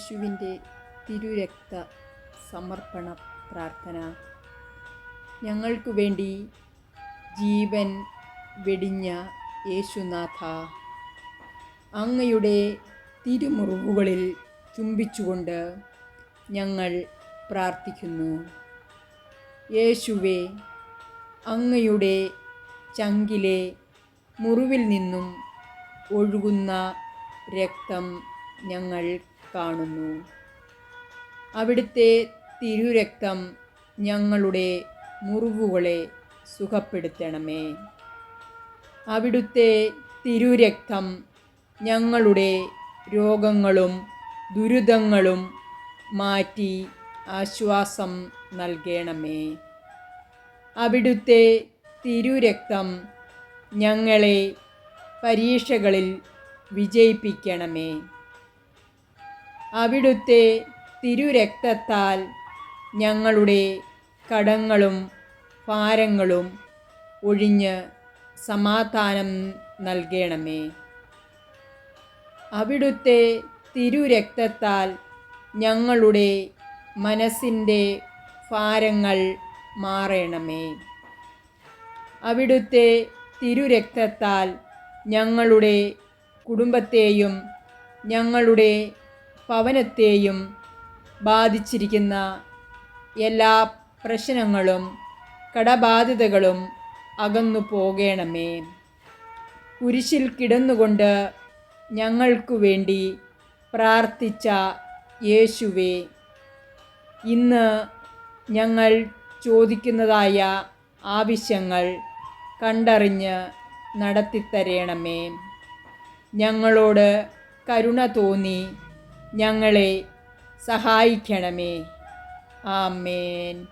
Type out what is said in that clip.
യേശുവിന്റെ തിരുരക്ത സമർപ്പണ പ്രാർത്ഥന. ഞങ്ങൾക്കു വേണ്ടി ജീവൻ വെടിഞ്ഞ യേശുനാഥ അങ്ങയുടെ തിരുമുറിവുകളിൽ ചുംബിച്ചുകൊണ്ട് ഞങ്ങൾ പ്രാർത്ഥിക്കുന്നു. യേശുവെ അങ്ങയുടെ ചങ്കിലെ മുറിവിൽ നിന്നും ഒഴുകുന്ന രക്തം ഞങ്ങൾ കാണുന്നു. അവിടുത്തെ തിരുരക്തം ഞങ്ങളുടെ മുറിവുകളെ സുഖപ്പെടുത്തണമേ. അവിടുത്തെ തിരുരക്തം ഞങ്ങളുടെ രോഗങ്ങളും ദുരിതങ്ങളും മാറ്റി ആശ്വാസം നൽകണമേ. അവിടുത്തെ തിരുരക്തം ഞങ്ങളെ പരീക്ഷകളിൽ വിജയിപ്പിക്കണമേ. അവിടുത്തെ തിരുരക്തത്താൽ ഞങ്ങളുടെ കടങ്ങളും ഭാരങ്ങളും ഒഴിഞ്ഞ് സമാധാനം നൽകണമേ. അവിടുത്തെ തിരുരക്തത്താൽ ഞങ്ങളുടെ മനസ്സിന്റെ ഭാരങ്ങൾ മാറണമേ. അവിടുത്തെ തിരുരക്തത്താൽ ഞങ്ങളുടെ കുടുംബത്തെയും ഞങ്ങളുടെ ഭവനത്തെയും ബാധിച്ചിരിക്കുന്ന എല്ലാ പ്രശ്നങ്ങളും കടബാധ്യതകളും അകന്നു പോകണമേ. കുരിശിൽ കിടന്നുകൊണ്ട് ഞങ്ങൾക്കു വേണ്ടി പ്രാർത്ഥിച്ച യേശുവേ ഇന്ന് ഞങ്ങൾ ചോദിക്കുന്നതായ ആവശ്യങ്ങൾ കണ്ടറിഞ്ഞ് നടത്തിത്തരേണമേ. ഞങ്ങളോട് കരുണ തോന്നി ഞങ്ങളെ സഹായിക്കണമേ. ആമേൻ.